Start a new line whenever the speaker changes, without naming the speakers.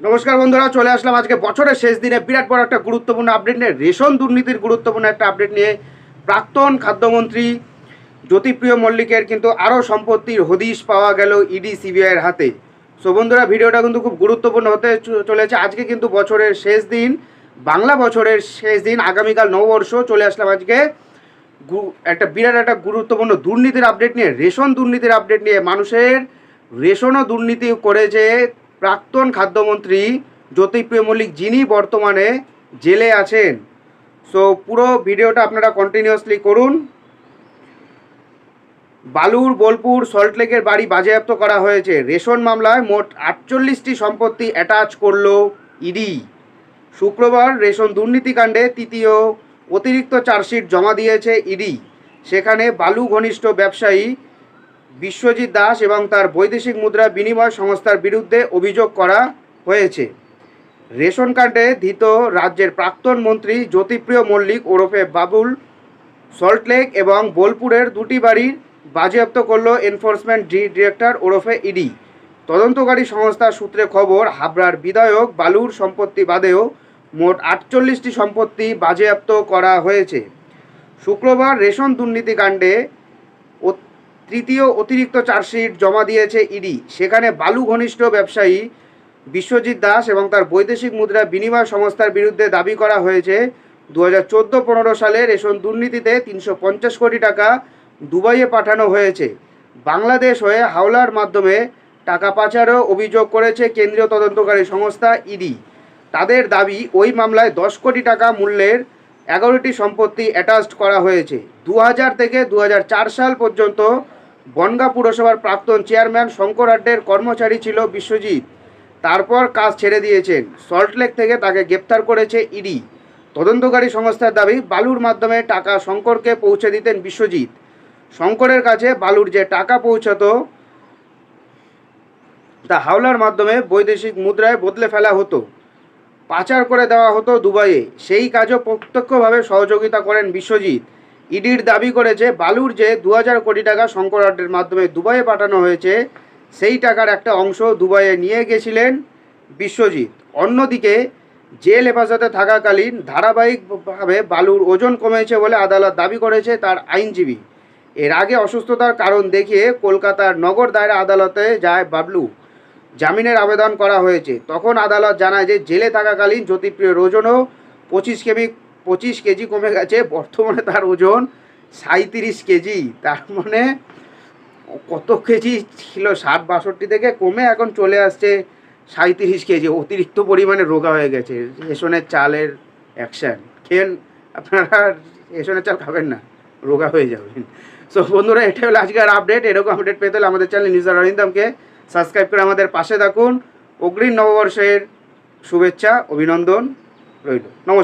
নমস্কার বন্ধুরা, চলে আসলাম আজকে বছরের শেষ দিনে। বিরাট বড় একটা গুরুত্বপূর্ণ আপডেট নিয়ে, রেশন দুর্নীতির গুরুত্বপূর্ণ একটা আপডেট নিয়ে প্রাক্তন খাদ্যমন্ত্রী জ্যোতিপ্রিয় মল্লিকের কিন্তু আরও সম্পত্তির হদিশ পাওয়া গেল ইডি সিবিআইয়ের হাতে। সো বন্ধুরা, ভিডিওটা কিন্তু খুব গুরুত্বপূর্ণ হতে চলেছে। আজকে কিন্তু বছরের শেষ দিন, বাংলা বছরের শেষ দিন, আগামীকাল নববর্ষ, চলে আসলাম আজকে একটা বিরাট একটা গুরুত্বপূর্ণ দুর্নীতির আপডেট নিয়ে, রেশন দুর্নীতির আপডেট নিয়ে মানুষের রেশনও দুর্নীতি করেছে প্রাক্তন খাদ্যমন্ত্রী জ্যোতিপ্রিয় মল্লিক যিনি বর্তমানে জেলে আছেন। সো পুরো ভিডিওটা আপনারা কন্টিনিউয়াসলি করুন। বালুর, বোলপুর সল্টলেকের বাড়ি বাজেয়াপ্ত করা হয়েছে। রেশন মামলায় মোট আটচল্লিশটি সম্পত্তি অ্যাটাচ করল ইডি শুক্রবার রেশন দুর্নীতিকাণ্ডে তৃতীয় অতিরিক্ত চার্জশিট জমা দিয়েছে ইডি সেখানে বালু ঘনিষ্ঠ ব্যবসায়ী বিশ্বজিৎ দাস এবং তার বৈদেশিক মুদ্রা বিনিময় সংস্থার বিরুদ্ধে অভিযোগ করা হয়েছে। রেশন কার্ডে ধৃত রাজ্যের প্রাক্তন মন্ত্রী জ্যোতিপ্রিয় মল্লিক ওরফে বাবুল সল্টলেক এবং বোলপুরের দুটি বাড়ির বাজেয়াপ্ত করল এনফোর্সমেন্ট ডিরেক্টর ওরফে ইডি। তদন্তকারী সংস্থা সূত্রে খবর, হাবড়ার বিধায়ক বালুর সম্পত্তি বাদেও মোট আটচল্লিশটি সম্পত্তি বাজেয়াপ্ত করা হয়েছে। শুক্রবার রেশন দুর্নীতিকাণ্ডে তৃতীয় অতিরিক্ত চার্জশিট জমা দিয়েছে ইডি। সেখানে বালু ঘনিষ্ঠ ব্যবসায়ী বিশ্বজিৎ দাস এবং তার বৈদেশিক মুদ্রা বিনিময় সংস্থার বিরুদ্ধে দাবি করা হয়েছে। দু হাজার চোদ্দ পনেরো সালে রেশন দুর্নীতিতে তিনশো পঞ্চাশ কোটি টাকা দুবাইয়ে পাঠানো হয়েছে। বাংলাদেশ হয়ে হাওলার মাধ্যমে টাকা পাচারও অভিযোগ করেছে কেন্দ্রীয় তদন্তকারী সংস্থা ইডি। তাদের দাবি, ওই মামলায় দশ কোটি টাকা মূল্যের এগারোটি সম্পত্তি অ্যাটাচড করা হয়েছে। দু হাজার থেকে দু হাজার চার সাল পর্যন্ত বনগাঁ পুরসভার প্রাক্তন চেয়ারম্যান শঙ্কর আড্ডের কর্মচারী ছিল বিশ্বজিৎ। তারপর কাজ ছেড়ে দিয়েছেন। সল্টলেক থেকে তাকে গ্রেপ্তার করেছে ইডি। তদন্তকারী সংস্থার দাবি, বালুর মাধ্যমে টাকা শঙ্করকে পৌঁছে দিতেন বিশ্বজিৎ। শঙ্করের কাছে বালুর যে টাকা পৌঁছাতো, তা হাওলার মাধ্যমে বৈদেশিক মুদ্রায় বদলে ফেলা হতো। পাচার করে দেওয়া হতো দুবাইয়ে। সেই কাজও প্রত্যক্ষভাবে সহযোগিতা করেন বিশ্বজিৎ। ইডির দাবি করেছে, বালুর যে দু হাজার কোটি টাকা শঙ্কর মাধ্যমে দুবাইয়ে পাঠানো হয়েছে, সেই টাকার একটা অংশ দুবাইয়ে নিয়ে গেছিলেন বিশ্বজিৎ। অন্যদিকে, জেল হেফাজতে থাকাকালীন ধারাবাহিকভাবে বালুর ওজন কমেছে বলে আদালত দাবি করেছে তার আইনজীবী। এর আগে অসুস্থতার কারণ দেখিয়ে কলকাতার নগর দায়রা আদালতে যায় বাবলু। জামিনের আবেদন করা হয়েছে। তখন আদালত জানায় যে জেলে থাকাকালীন জ্যোতিপ্রিয় ওজনও পঁচিশ কেজি পঁচিশ কেজি কমে গেছে, বর্তমানে তার ওজন সাঁত্রিশ কেজি। তার মানে কত কেজি ছিল? ষাট বাষট্টি থেকে কমে এখন চলে আসছে সাঁত্রিশ কেজি। অতিরিক্ত পরিমাণে রোগা হয়ে গেছে। রেশনের চালের অ্যাকশান। খেন, আপনারা রেশনের চাল খাবেন না, রোগা হয়ে যাবেন। সো বন্ধুরা এটা হলো আজকের আপডেট এরকম আপডেট পেতে হলে আমাদের চ্যানেল নিউজ অরিন্দমকে সাবস্ক্রাইব করে আমাদের পাশে থাকুন। অগ্রিম নববর্ষের শুভেচ্ছা, অভিনন্দন রইল। নমস্কার।